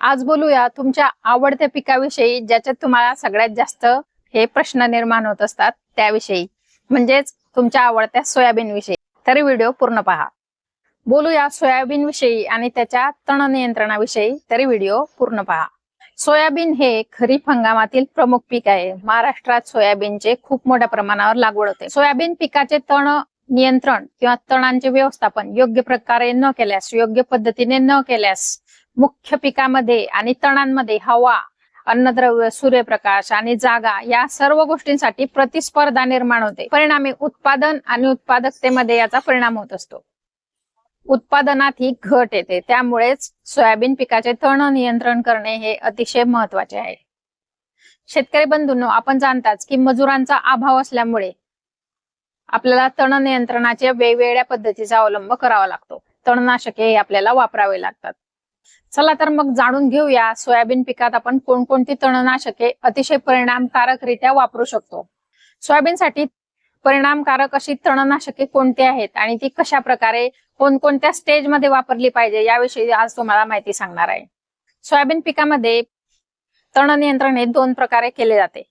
आज बोलूया तुमच्या आवडत्या पिकाविषयी ज्याच्यात तुम्हाला सगळ्यात जास्त हे प्रश्न निर्माण होत असतात त्याविषयी. म्हणजेच तुमच्या आवडत्या सोयाबीन विषयी तरी व्हिडिओ पूर्ण पहा. बोलूया सोयाबीन विषयी आणि त्याच्या तण नियंत्रणाविषयी. तरी व्हिडिओ पूर्ण पहा. सोयाबीन हे खरीप हंगामातील प्रमुख पीक आहे. महाराष्ट्रात सोयाबीनचे खूप मोठ्या प्रमाणावर लागवड होते. सोयाबीन पिकाचे तण नियंत्रण किंवा तणांचे व्यवस्थापन योग्य प्रकारे न केल्यास योग्य पद्धतीने न केल्यास मुख्य पिकामध्ये आणि तणांमध्ये हवा अन्नद्रव्य सूर्यप्रकाश आणि जागा या सर्व गोष्टींसाठी प्रतिस्पर्धा निर्माण होते. परिणामी उत्पादन आणि उत्पादकतेमध्ये याचा परिणाम होत असतो. उत्पादनात ही घट येते. त्यामुळेच सोयाबीन पिकाचे तण नियंत्रण करणे हे अतिशय महत्त्वाचे आहे. शेतकरी बंधूंनो आपण जाणताच की मजुरांचा अभाव असल्यामुळे आपल्याला तण नियंत्रणाच्या वेगवेगळ्या पद्धतीचा अवलंब करावा लागतो. तणनाशके हे आपल्याला वापरावे लागतात. चला तर मग जाणून घेऊया सोयाबीन पिकात आपण कोणकोणती तणनाशके अतिशय परिणामकारकरित्या वापरू शकतो. सोयाबीनसाठी परिणामकारक अशी तणनाशके कोणती आहेत आणि ती कशा प्रकारे कोणकोणत्या स्टेजमध्ये वापरली पाहिजे याविषयी आज तुम्हाला माहिती सांगणार आहे. सोयाबीन पिकामध्ये तण नियंत्रण हे दोन प्रकारे केले जाते.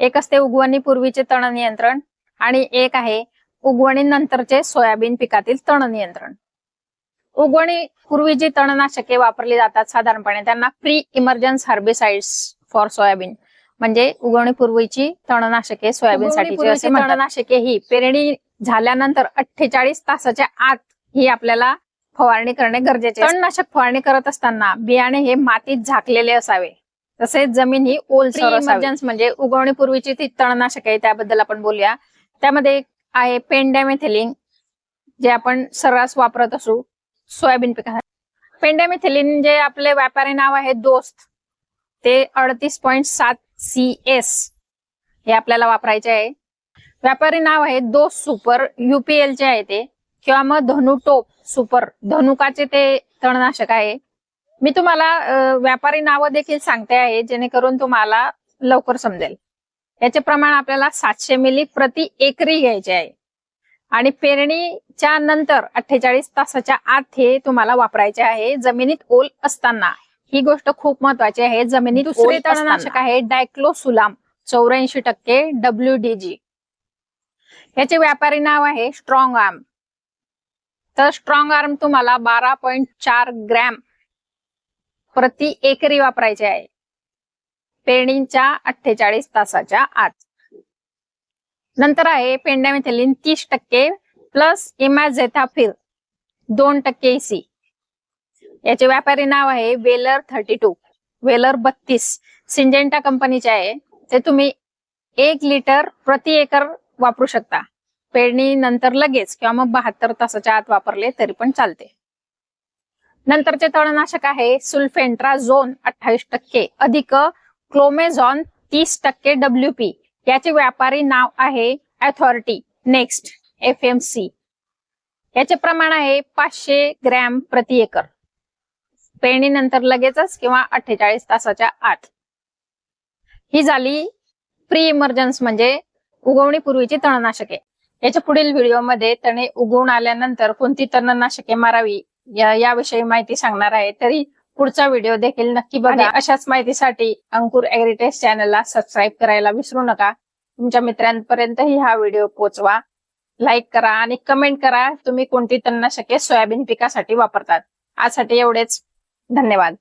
एक असते उगवणी पूर्वीचे तण नियंत्रण आणि एक आहे उगवणीनंतरचे सोयाबीन पिकातील तण नियंत्रण. उगवणी पूर्वी जी तणनाशके वापरली जातात साधारणपणे त्यांना pre emergence herbicides for soybean म्हणजे उगवणी पूर्वीची तणनाशके सोयाबीनसाठी असे तणनाशके ही पेरणी झाल्यानंतर अठ्ठेचाळीस तासाच्या आत ही आपल्याला फवारणी करणे गरजेचे. तणनाशक फवारणी करत असताना बियाणे हे मातीत झाकलेले असावे. तसेच जमीन ही ओलसर इमर्जन्स म्हणजे उगवणी पूर्वीची ती तणनाशक आहे त्याबद्दल आपण बोलूया. त्यामध्ये आहे पेंडॅमेथिलिन जे आपण सर्रास वापरत असू. सोयाबीन पिकासाठी पेंडॅमेथिलिन जे आपले व्यापारी नाव आहे दोस्त ते अडतीस पॉईंट सात सी एस हे आपल्याला वापरायचे आहे. व्यापारी नाव आहे दोस्त सुपर युपीएल चे आहे ते किंवा मग धनु टोप सुपर धनुकाचे ते तणनाशक आहे. मी तुम्हाला व्यापारी नावं देखील सांगते आहे जेणेकरून तुम्हाला लवकर समजेल. याचे प्रमाण आपल्याला सातशे मिली प्रति एकरी घ्यायचे आहे. आणि पेरणीच्या नंतर अठ्ठेचाळीस तासाच्या आत हे तुम्हाला वापरायचे आहे जमिनीत ओल असताना. ही गोष्ट खूप महत्वाची आहे. जमिनीत दुसरे तणनाशक आहे डायक्लोसुलाम चौऱ्याऐंशी टक्के डब्ल्यू डी जी याचे व्यापारी नाव आहे स्ट्रॉंग आर्म. तर स्ट्रॉंग आर्म तुम्हाला बारा पॉइंट चार ग्रॅम प्रति एकरी वापरायचे आहे. पेरणीच्या अठ्ठेचाळीस तासाच्या आत. नंतर आहे पेंडामिथेलिन तीस टक्के प्लस इमॅझेथाफिर दोन टक्के इसी याचे व्यापारी नाव आहे वेलर थर्टी टू वेलर बत्तीस. सिंजेंटा कंपनीचे आहे. ते तुम्ही एक लिटर प्रति एकर वापरू शकता. पेरणी नंतर लगेच किंवा मग बहात्तर तासाच्या आत वापरले तरी पण चालते. नंतरचे तणनाशक आहे सुल्फेंट्रा झोन अठ्ठावीस टक्के. अधिक क्लोमेझॉन तीस टक्के डब्ल्यू पी याचे व्यापारी नाव आहे authority next F M C याचे प्रमाण आहे पाचशे ग्रॅम प्रति एकर. पेरणीनंतर लगेचच किंवा अठ्ठेचाळीस तासाच्या आत. ही झाली प्री इमर्जन्स म्हणजे उगवणीपूर्वीची तणनाशके. याच्या पुढील व्हिडिओमध्ये तणे उगवून आल्यानंतर कोणती तणनाशके मारावी या याविषयी माहिती सांगणार आहे. तरी पुढचा व्हिडिओ देखील नक्की बघा. अशाच माहितीसाठी अंकुर अॅग्रिटेस्ट चॅनलला सबस्क्राईब करायला विसरू नका. तुमच्या मित्रांपर्यंतही हा व्हिडिओ पोहोचवा लाईक करा आणि कमेंट करा. तुम्ही कोणती तणनाशके सोयाबीन पिकासाठी वापरतात. आजसाठी एवढेच. धन्यवाद.